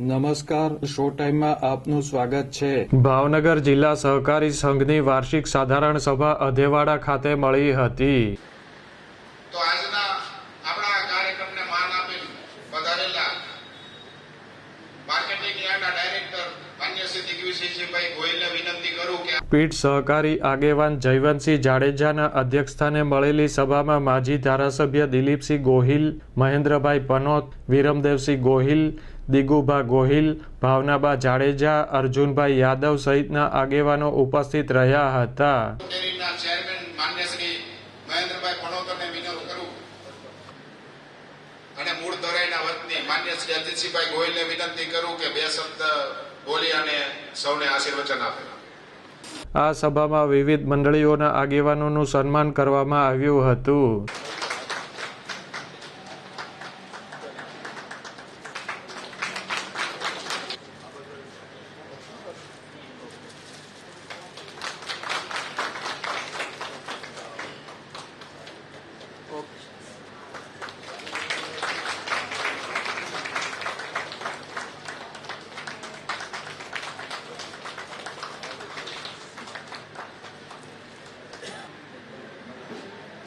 નમસ્કાર શો ટાઈમમાં આપનું સ્વાગત છે. ભાવનગર જિલ્લા સહકારી સંઘની વાર્ષિક સાધારણ સભા અધેવાડા ખાતે મળી હતી. તો આજના આપણા કાર્યક્રમને માન આપી વધારેલા માર્કેટિંગ યાર્ડના ડાયરેક્ટર માન્ય શ્રી દિગ્વિજયસિંહભાઈ ગોયલને વિનંતી કરું કે પીઠ સહકારી આગેવાન જયવંતસિંહ જાડેજાના અધ્યક્ષસ્થાને મળેલી સભામાં માજી ધારાસભ્ય દિલીપસિંહ ગોહિલ મહેન્દ્રભાઈ પનોત વિરમદેવસિંહ ગોહિલ દિગુભા ગોહિલ ભાવનાબા જાડેજા અર્જુનભાઈ યાદવ સહિતના આગેવાનો ઉપસ્થિત રહ્યા હતા. ડેરીના ચેરમેન માન્ય શ્રી મહેન્દ્રભાઈ ભણોતરને વિનંતી કરું અને મૂળ ધરાઈના વતની માન્ય શ્રી અજીતસિંહભાઈ ગોયલને વિનંતી કરું કે બે શબ્દ બોલી અને સૌને આશીર્વચન આપે. આ સભામાં વિવિધ મંડળીઓના આગેવાનોનું સન્માન કરવામાં આવ્યું હતું.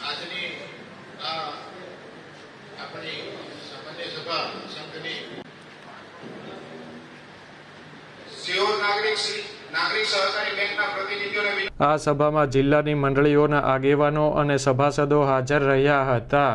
આજની આપણી સામાન્ય સભા સંઘની આ સભામાં જિલ્લાની મંડળીઓના આગેવાનો અને સભાસદો હાજર રહ્યા હતા.